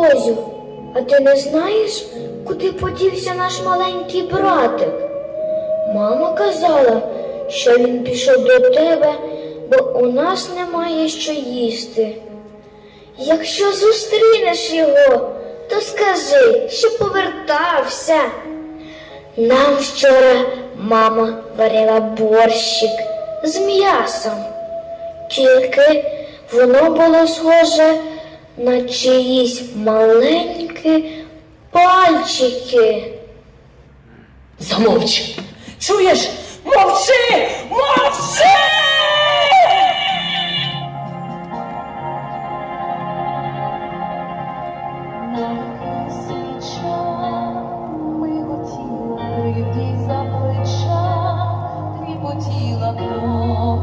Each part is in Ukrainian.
Козю, а ти не знаєш, куди подівся наш маленький братик? Мама казала, що він пішов до тебе, бо у нас немає що їсти. Якщо зустрінеш його, то скажи, що повертався. Нам вчора мама варила борщик з м'ясом, тільки воно було схоже на чиїсь маленькі пальчики. Замовч. Чуєш? Мовчи! Мовчи!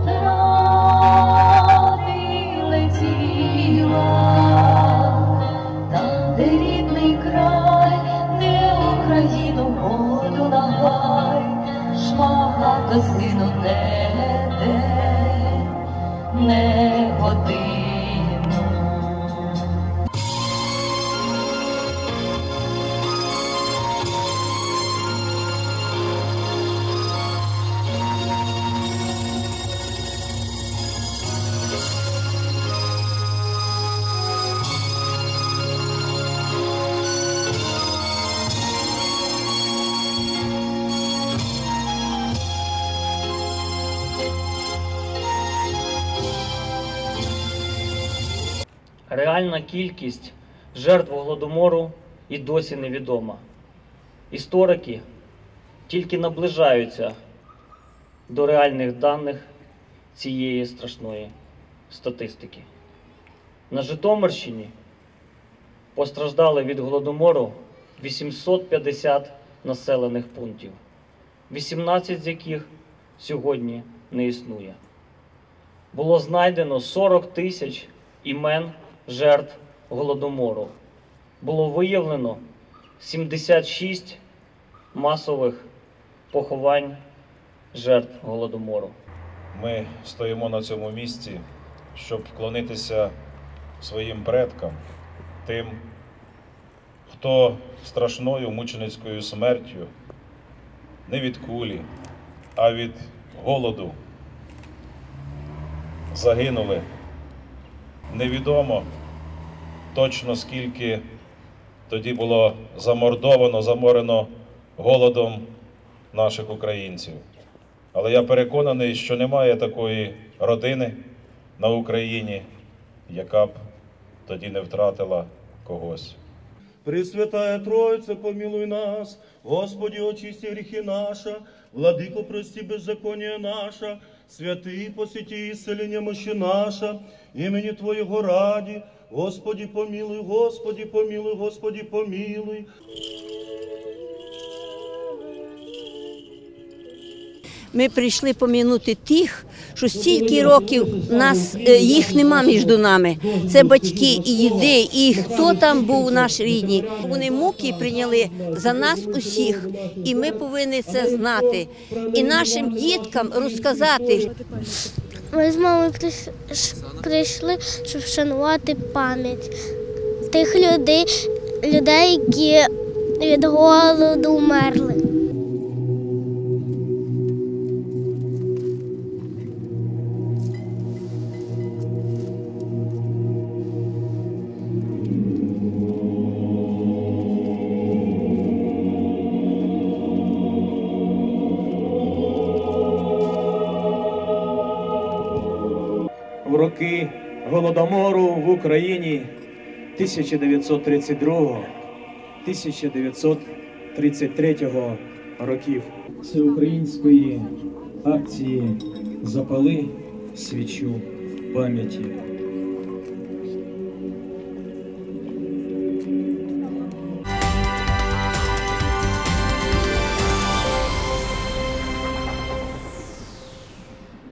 Кропля, летіла, не де, не годину. Реальна кількість жертв голодомору і досі невідома. Історики тільки наближаються до реальних даних цієї страшної статистики. На Житомирщині постраждали від голодомору 850 населених пунктів, 18 з яких сьогодні не існує. Було знайдено 40 тисяч імен жертв голодомору. Було виявлено 76 масових поховань жертв голодомору. Ми стоїмо на цьому місці, щоб вклонитися своїм предкам, тим, хто страшною мученицькою смертю не від кулі, а від голоду загинули. Невідомо точно скільки тоді було замордовано, заморено голодом наших українців. Але я переконаний, що немає такої родини на Україні, яка б тоді не втратила когось. Пресвятая Троица, помилуй нас, Господи, очисти грехи наши, Владыко, прости беззаконие наше, святые посети исцеление мощи наша, имени Твоего ради, Господи, помилуй, Господи, помилуй, Господи, помилуй. Ми прийшли помінути тих, що стільки років нас е, їх нема між нами. Це батьки і діди, і хто там був наш рідні. Вони муки прийняли за нас усіх, і ми повинні це знати. І нашим діткам розказати, Ми з мамою прийшли, щоб вшанувати пам'ять тих людей, людей, які від голоду вмерли. Роки голодомору в Україні 1932-1933 років. Всеукраїнської акції Запали свічу пам'яті.